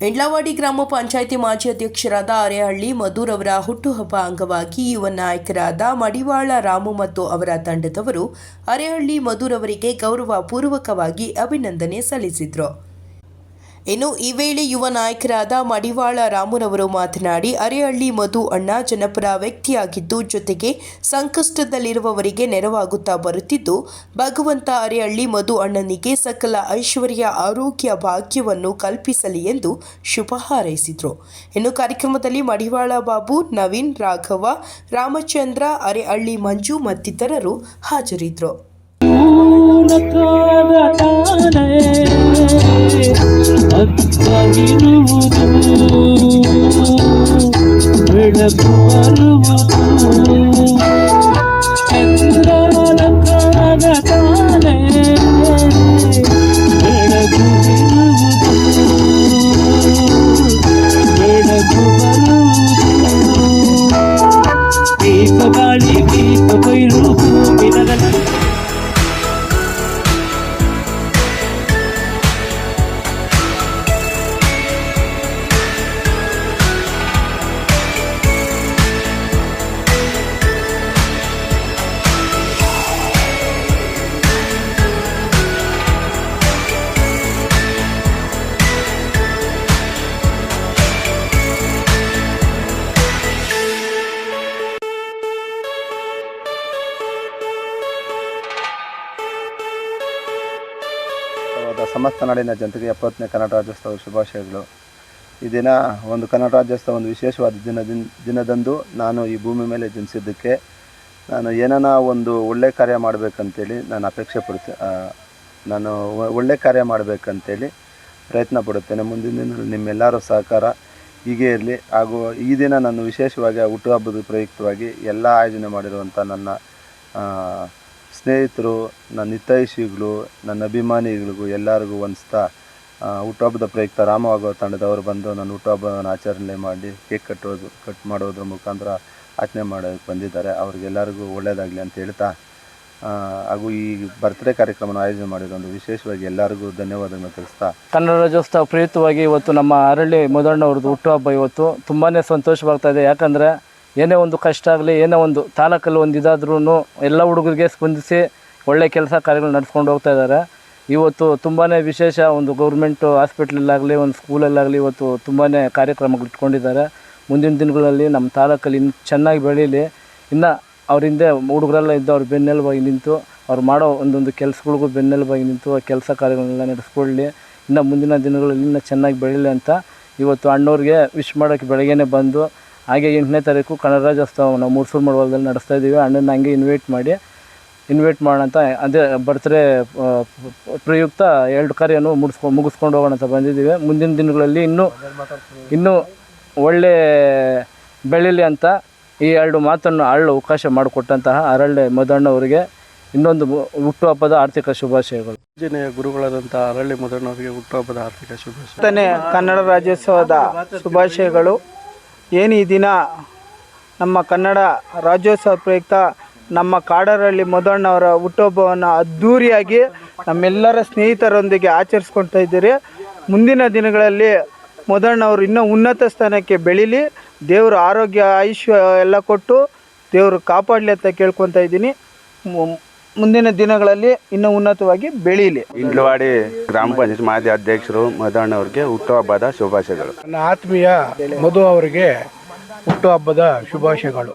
ಎಂಡ್ಲವಾಡಿ ಗ್ರಾಮ ಪಂಚಾಯಿತಿ ಮಾಜಿ ಅಧ್ಯಕ್ಷರಾದ ಅರೆಹಳ್ಳಿ ಮಧುರ್ ಅವರ ಹುಟ್ಟುಹಬ್ಬ ಅಂಗವಾಗಿ ಯುವ ನಾಯಕರಾದ ಮಡಿವಾಳ ರಾಮು ಮತ್ತು ಅವರ ತಂಡದವರು ಅರೆಹಳ್ಳಿ ಮಧುರ್ ಅವರಿಗೆ ಗೌರವ ಪೂರ್ವಕವಾಗಿ ಅಭಿನಂದನೆ ಸಲ್ಲಿಸಿದರು. ಇನ್ನು ಈ ವೇಳೆ ಯುವ ನಾಯಕರಾದ ಮಡಿವಾಳ ರಾಮುನವರು ಮಾತನಾಡಿ, ಅರೆಹಳ್ಳಿ ಮಧು ಅಣ್ಣ ಜನಪರ ವ್ಯಕ್ತಿಯಾಗಿದ್ದು, ಜೊತೆಗೆ ಸಂಕಷ್ಟದಲ್ಲಿರುವವರಿಗೆ ನೆರವಾಗುತ್ತಾ ಬರುತ್ತಿದ್ದು, ಭಗವಂತ ಅರೆಹಳ್ಳಿ ಮಧು ಅಣ್ಣನಿಗೆ ಸಕಲ ಐಶ್ವರ್ಯ, ಆರೋಗ್ಯ, ಭಾಗ್ಯವನ್ನು ಕಲ್ಪಿಸಲಿ ಎಂದು ಶುಭ ಹಾರೈಸಿದರು. ಇನ್ನು ಕಾರ್ಯಕ್ರಮದಲ್ಲಿ ಮಡಿವಾಳ ಬಾಬು, ನವೀನ್, ರಾಘವ, ರಾಮಚಂದ್ರ, ಅರೆಹಳ್ಳಿ ಮಂಜು ಮತ್ತಿತರರು ಹಾಜರಿದ್ದರು అత్తగిరువుదు వెళపు అరువుదు చంద్రాల ప్రాణగా ವಾದ ಸಮಸ್ತ ನಾಡಿನ ಜನತೆಗೆ ಎಪ್ಪತ್ತನೇ ಕನ್ನಡ ರಾಜ್ಯೋತ್ಸವ ಶುಭಾಶಯಗಳು. ಈ ದಿನ ಒಂದು ಕನ್ನಡ ರಾಜ್ಯೋತ್ಸವ ಒಂದು ವಿಶೇಷವಾದ ದಿನ ದಿನ- ದಿನದಂದು ನಾನು ಈ ಭೂಮಿ ಮೇಲೆ ಜನಿಸಿದ್ದಕ್ಕೆ ನಾನು ಏನಾನ ಒಂದು ಒಳ್ಳೆ ಕಾರ್ಯ ಮಾಡಬೇಕಂತೇಳಿ ನಾನು ಅಪೇಕ್ಷೆ ಪಡ್ತೆ ನಾನು ಒಳ್ಳೆ ಕಾರ್ಯ ಮಾಡಬೇಕಂತೇಳಿ ಪ್ರಯತ್ನ ಪಡುತ್ತೇನೆ. ಮುಂದಿನ ದಿನದಲ್ಲಿ ನಿಮ್ಮೆಲ್ಲರ ಸಹಕಾರ ಹೀಗೆ ಇರಲಿ. ಹಾಗೂ ಈ ದಿನ ನಾನು ವಿಶೇಷವಾಗಿ ಹುಟ್ಟುಹಬ್ಬದ ಪ್ರಯುಕ್ತವಾಗಿ ಎಲ್ಲ ಆಯೋಜನೆ ಮಾಡಿರುವಂಥ ನನ್ನ ಸ್ನೇಹಿತರು, ನನ್ನ ಹಿತೈಷಿಗಳು, ನನ್ನ ಅಭಿಮಾನಿಗಳಿಗೂ ಎಲ್ಲರಿಗೂ ಒಂದಿಸ್ತಾ. ಹುಟ್ಟುಹಬ್ಬದ ಪ್ರಯುಕ್ತ ರಾಮವಾಗುವ ತಂಡದವರು ಬಂದು ನನ್ನ ಹುಟ್ಟುಹಬ್ಬವನ್ನು ಆಚರಣೆ ಮಾಡಿ, ಕೇಕ್ ಕಟ್ಟೋದು ಕಟ್ ಮಾಡೋದ್ರ ಮುಖಾಂತರ ಆಚರಣೆ ಮಾಡೋಕ್ಕೆ ಬಂದಿದ್ದಾರೆ. ಅವ್ರಿಗೆಲ್ಲರಿಗೂ ಒಳ್ಳೆಯದಾಗಲಿ ಅಂತ ಹೇಳ್ತಾ. ಹಾಗೂ ಈ ಬರ್ತ್ಡೇ ಕಾರ್ಯಕ್ರಮನ ಆಯೋಜನೆ ಮಾಡಿದೊಂದು ವಿಶೇಷವಾಗಿ ಎಲ್ಲರಿಗೂ ಧನ್ಯವಾದಗಳನ್ನು ತಿಳಿಸ್ತಾ. ಕನ್ನಡ ರಾಜ್ಯೋತ್ಸವ ಪ್ರಯುಕ್ತವಾಗಿ ಇವತ್ತು ನಮ್ಮ ಅರಳಿ ಮೊದಲನವ್ರದ್ದು ಹುಟ್ಟುಹಬ್ಬ ಇವತ್ತು. ತುಂಬಾ ಸಂತೋಷವಾಗ್ತಾ ಇದೆ. ಯಾಕಂದರೆ ಏನೇ ಒಂದು ಕಷ್ಟ ಆಗಲಿ, ಏನೇ ಒಂದು ತಾಲೂಕಲ್ಲಿ ಒಂದು ಇದಾದ್ರೂ ಎಲ್ಲ ಹುಡುಗರಿಗೆ ಸ್ಪಂದಿಸಿ ಒಳ್ಳೆ ಕೆಲಸ ಕಾರ್ಯಗಳು ನಡೆಸ್ಕೊಂಡು ಹೋಗ್ತಾ ಇದ್ದಾರೆ. ಇವತ್ತು ತುಂಬಾ ವಿಶೇಷ ಒಂದು ಗೌರ್ಮೆಂಟು ಹಾಸ್ಪಿಟ್ಲಲ್ಲಾಗಲಿ ಒಂದು ಸ್ಕೂಲಲ್ಲಾಗಲಿ ಇವತ್ತು ತುಂಬಾ ಕಾರ್ಯಕ್ರಮಗಳು ಇಟ್ಕೊಂಡಿದ್ದಾರೆ. ಮುಂದಿನ ದಿನಗಳಲ್ಲಿ ನಮ್ಮ ತಾಲೂಕಲ್ಲಿ ಇನ್ನು ಚೆನ್ನಾಗಿ ಬೆಳೀಲಿ. ಇನ್ನು ಅವರಿಂದೆ ಹುಡುಗರೆಲ್ಲ ಇದ್ದು ಅವ್ರ ಬೆನ್ನೆಲುಬಾಗಿ ನಿಂತು, ಅವ್ರು ಮಾಡೋ ಒಂದೊಂದು ಕೆಲಸಗಳಿಗೂ ಬೆನ್ನೆಲುಬಾಗಿ ನಿಂತು ಆ ಕೆಲಸ ಕಾರ್ಯಗಳನ್ನೆಲ್ಲ ನಡೆಸ್ಕೊಳ್ಳಿ. ಇನ್ನು ಮುಂದಿನ ದಿನಗಳಲ್ಲಿ ಇನ್ನೂ ಚೆನ್ನಾಗಿ ಬೆಳೀಲಿ ಅಂತ ಇವತ್ತು ಅಣ್ಣವ್ರಿಗೆ ವಿಶ್ ಮಾಡೋಕ್ಕೆ ಬೆಳಗ್ಗೆನೇ ಬಂದು ಹಾಗೆ ಎಂಟನೇ ತಾರೀಕು ಕನ್ನಡ ರಾಜ್ಯೋತ್ಸವ ನಾವು ಮೂರ್ಸೂರು ಮಡವಲ್ದಲ್ಲಿ ನಡೆಸ್ತಾ ಇದ್ದೀವಿ. ಅಣ್ಣನ ಹಂಗೆ ಇನ್ವೈಟ್ ಮಾಡಿ ಇನ್ವೈಟ್ ಮಾಡೋಣ ಅಂತ ಅದೇ ಬರ್ತ್ಡೇ ಪ್ರಯುಕ್ತ ಎರಡು ಕಾರ್ಯನು ಮುಗಿಸ್ಕೊ ಮುಗಿಸ್ಕೊಂಡು ಹೋಗೋಣ ಅಂತ ಬಂದಿದ್ದೀವಿ. ಮುಂದಿನ ದಿನಗಳಲ್ಲಿ ಇನ್ನೂ ಇನ್ನೂ ಒಳ್ಳೆ ಬೆಳೀಲಿ ಅಂತ ಈ ಎರಡು ಮಾತನ್ನು ಆಳಲು ಅವಕಾಶ ಮಾಡಿಕೊಟ್ಟಂತಹ ಅರಳ್ಳೆ ಮದಣ್ಣವರಿಗೆ ಇನ್ನೊಂದು ಹುಟ್ಟು ಹಬ್ಬದ ಆರ್ಥಿಕ ಶುಭಾಶಯಗಳು. ಪೂಜನೀಯ ಗುರುಗಳಾದಂಥ ಅರಳ್ಳಿ ಮದಣ್ಣವರಿಗೆ ಹುಟ್ಟುಹಬ್ಬದ ಆರ್ಥಿಕ ಶುಭಾಶಯ. ಕನ್ನಡ ರಾಜ್ಯೋತ್ಸವದ ಶುಭಾಶಯಗಳು. ಏನು ಈ ದಿನ ನಮ್ಮ ಕನ್ನಡ ರಾಜ್ಯೋತ್ಸವ ಪ್ರಯುಕ್ತ ನಮ್ಮ ಕಾಡರಳ್ಳಿ ಮೊದಣ್ಣವರ ಹುಟ್ಟುಹಬ್ಬವನ್ನು ಅದ್ಧೂರಿಯಾಗಿ ನಮ್ಮೆಲ್ಲರ ಸ್ನೇಹಿತರೊಂದಿಗೆ ಆಚರಿಸ್ಕೊಳ್ತಾ ಇದ್ದೀರಿ. ಮುಂದಿನ ದಿನಗಳಲ್ಲಿ ಮೊದಣ್ಣವರು ಇನ್ನೂ ಉನ್ನತ ಸ್ಥಾನಕ್ಕೆ ಬೆಳೀಲಿ. ದೇವರು ಆರೋಗ್ಯ, ಆಯುಷ್ಯ ಎಲ್ಲ ಕೊಟ್ಟು ದೇವರು ಕಾಪಾಡಲಿ ಅಂತ ಕೇಳ್ಕೊತಾ ಇದ್ದೀನಿ. ಮುಂದಿನ ದಿನಗಳಲ್ಲಿ ಇನ್ನೂ ಉನ್ನತವಾಗಿ ಬೆಳೀಲಿ. ಇಂಡ್ಲವಾಡಿ ಗ್ರಾಮ ಪಂಚಾಯತ್ ಮಾಜಿ ಅಧ್ಯಕ್ಷರು ಮದಣ್ಣವ್ರಿಗೆ ಹುಟ್ಟುಹಬ್ಬದ ಶುಭಾಶಯಗಳು. ನನ್ನ ಆತ್ಮೀಯ ಮಧು ಅವರಿಗೆ ಹುಟ್ಟುಹಬ್ಬದ ಶುಭಾಶಯಗಳು.